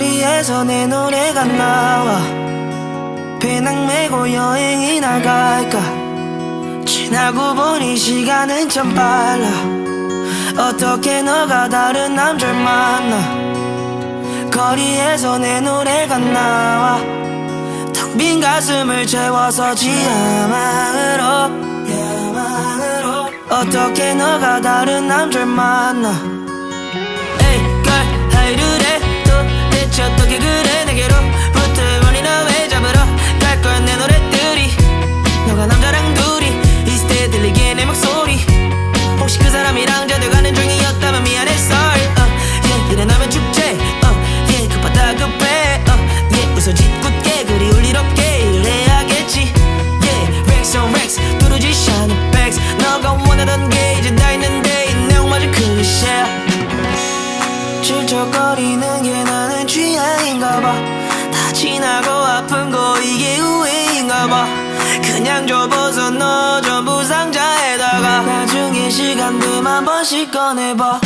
거리에서 내 노래가 나와. 배낭 메고 여행이 나갈까? 지나고 보니 시간은 참 빨라. 어떻게 너가 다른 남자를 만나? 거리에서 내 노래가 나와. 텅 빈 가슴을 채워서 지하망으로 야망으로. 어떻게 너가 다른 남자를 만나 저들가는 중이었다면 미안해 sorry uh, yeah, 이래 나면 축제 uh, yeah, 급하다 급해 uh, yeah, 웃어 짓궂게 그리 울일 없게 일을 해야겠지 yeah, Rex on Rex 뚜루지 샤는 백스. 너가 원하던 게 이제 다 있는데 이 내용마저 클리셰야 질척거리는 게 나는 취향인가 봐다 지나고 아픈 거 이게 우회인가 봐. 그냥 접어서 넣어 전 시간 되면 한 번씩 꺼내봐